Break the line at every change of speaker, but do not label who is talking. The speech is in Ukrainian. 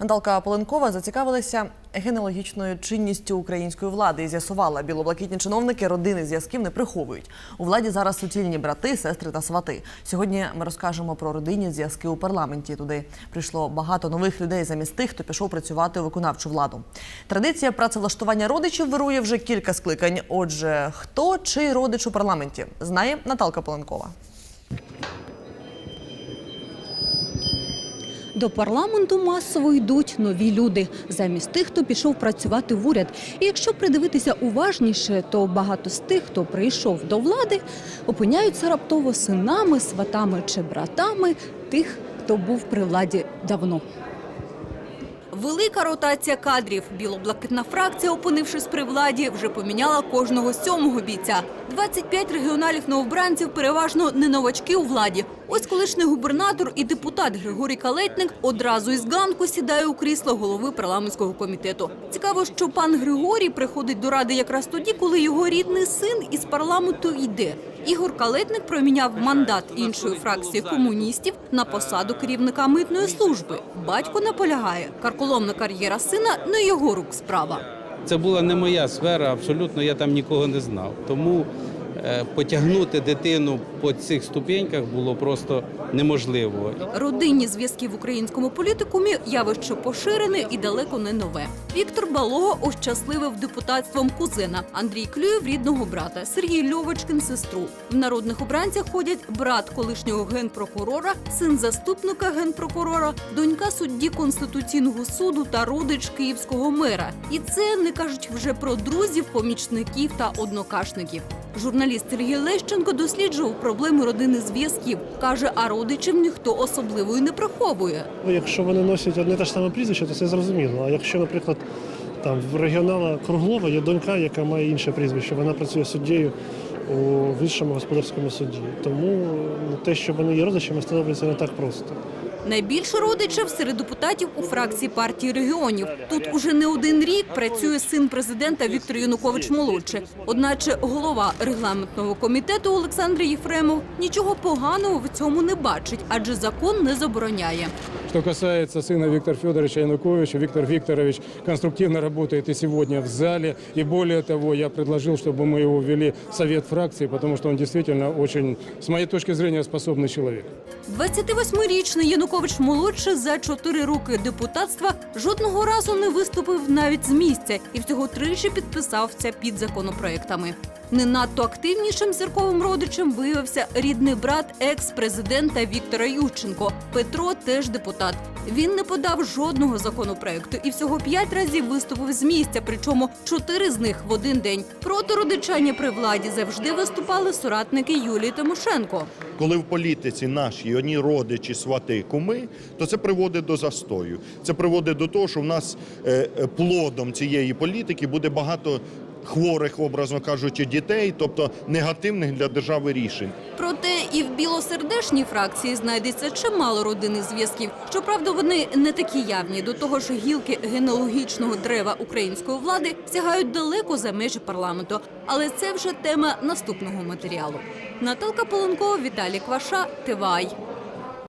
Наталка Поленкова зацікавилася генеалогічною чинністю української влади і з'ясувала, білоблакитні чиновники родини зв'язків не приховують. У владі зараз суцільні брати, сестри та свати. Сьогодні ми розкажемо про родинні зв'язки у парламенті. Туди прийшло багато нових людей замість тих, хто пішов працювати у виконавчу владу. Традиція працевлаштування родичів вирує вже кілька скликань. Отже, хто чий родич у парламенті знає Наталка Поленкова.
До парламенту масово йдуть нові люди замість тих, хто пішов працювати в уряд. І якщо придивитися уважніше, то багато з тих, хто прийшов до влади, опиняються раптово синами, сватами чи братами тих, хто був при владі давно. Велика ротація кадрів. Білоблакитна фракція, опинившись при владі, вже поміняла кожного сьомого бійця. 25 регіоналів новобранців переважно не новачки у владі. Ось колишній губернатор і депутат Григорій Калетник одразу із ганку сідає у крісло голови парламентського комітету. Цікаво, що пан Григорій приходить до ради якраз тоді, коли його рідний син із парламенту йде. Ігор Калетник проміняв мандат іншої фракції комуністів на посаду керівника митної служби. Батько наполягає, карколомна кар'єра сина не його рук справа.
Це була не моя сфера, абсолютно я там нікого не знав. Тому потягнути дитину по цих ступеньках було просто неможливо.
Родинні зв'язки в українському політикумі явище поширене і далеко не нове. Віктор Балого ощасливив депутатством кузена. Андрій Клюєв рідного брата, Сергій Льовочкин сестру. В народних обранцях ходять брат колишнього генпрокурора, син заступника генпрокурора, донька судді конституційного суду та родич київського мера. І це не кажуть вже про друзів, помічників та однокашників. Журналіст Сергій Лещенко досліджував проблеми родини зв'язків. каже, а родичів ніхто особливо й не приховує.
Ну, Якщо вони носять одне те ж саме прізвище, то це зрозуміло. А якщо, наприклад, там в регіонала Круглова є донька, яка має інше прізвище, вона працює суддєю у вищому господарському суді. Тому ну, те, що вони є родичами, становиться не так просто.
Найбільше родичів серед депутатів у фракції партії регіонів. Тут уже не один рік працює син президента Віктор Янукович молодше. Одначе голова регламентного комітету Олександр Єфремов нічого поганого в цьому не бачить, адже закон не забороняє.
Что касается сына Виктора Федоровича Януковича, Виктор Викторович конструктивно работает и сегодня в зале. И более того, я предложил, чтобы мы его ввели в совет фракции, потому что он действительно очень, с моей точки зрения, способный человек.
28-річний Янукович молодший за чотири роки депутатства жодного разу не виступив навіть з місця і всього тричі підписався під законопроектами. Не надто активнішим зірковим родичем виявився рідний брат екс-президента Віктора Ющенко. Петро теж депутат. Він не подав жодного законопроекту і всього п'ять разів виступив з місця, причому чотири з них в один день. Проти родичання при владі завжди виступали соратники Юлії Тимошенко.
Коли в політиці наші одні родичі, свати, куми, то це приводить до застою. Це приводить до того, що в нас е, е, плодом цієї політики буде багато хворих, образно кажучи, дітей, тобто негативних для держави рішень.
Проте і в білосердешній фракції знайдеться чимало родинних зв'язків. Щоправда, вони не такі явні. До того ж, гілки генеалогічного дерева української влади сягають далеко за межі парламенту. Але це вже тема наступного матеріалу. Наталка Поленкова, Віталій Кваша, ТВАЙ.